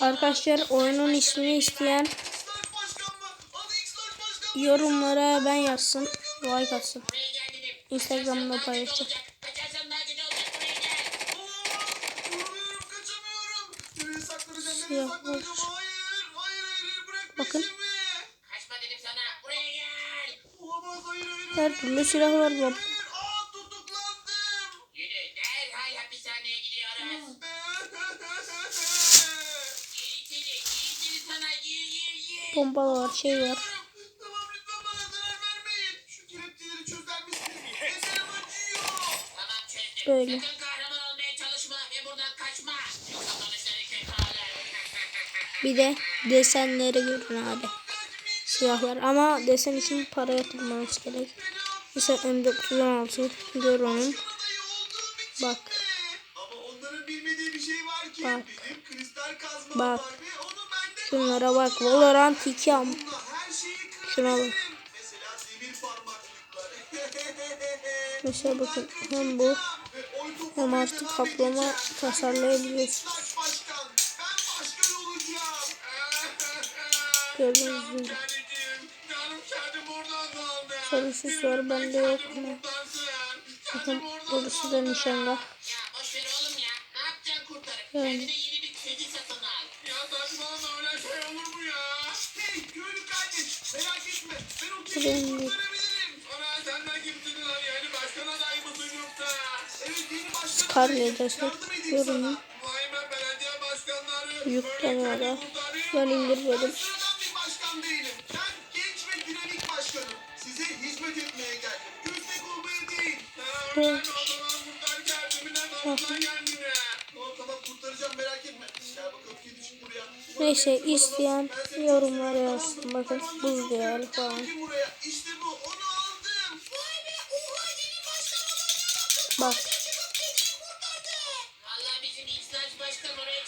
Arkadaşlar oyunun ismini isteyen yorumlara ben yazsın. Like atsın. Instagram'da paylaşacağım. Siyah var. Bakın. Kaçma dedim sana. Buraya gel. Her türlü silah var baba. Yürü. Derhal hapishaneye gidiyoruz. Yoksa sonuçları kötü olur. Bir de desenleri görün abi. Silahlar ama desen için para yatırmanız gerek. Mesela M416 gör onun. Bak şey var. Bak. Bak. Şunlara bak. Valorant 2 am. Şuna bak. Mesela bakın hem bu hem artık kaplama edeceğim. tasarlayabiliyorsun. Slash başkan. Ben başkan olacağım. Gördüğünüz gibi. Sorunsuz var bende yok mu? Bakın burası da nişanga. Ya öyle şey olur mu ya? Hey köylü kardeş merak etme ben o yok. kurtarabilirim. Ana sen de kimsin lan yani başkan adayı mısın yoksa? Evet yeni başkan adayım. Yardım edeyim sana. Vay be belediye başkanları. Böyle ara. Ben indirmedim. Ben bir başkan değilim. Ben genç ve dinamik başkanım. Size hizmet etmeye geldim. Köstek olmaya değil. Ha, mi? O zaman kurtar kendini. Kurtar kendini. Tamam tamam kurtaracağım merak etme. Neyse isteyen yorumlara yazsın. Bakın buz diyarı falan. Bak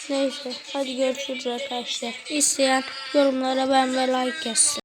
neyse hadi görüşürüz arkadaşlar. İsteyen yorumlara ben ve like yazsın.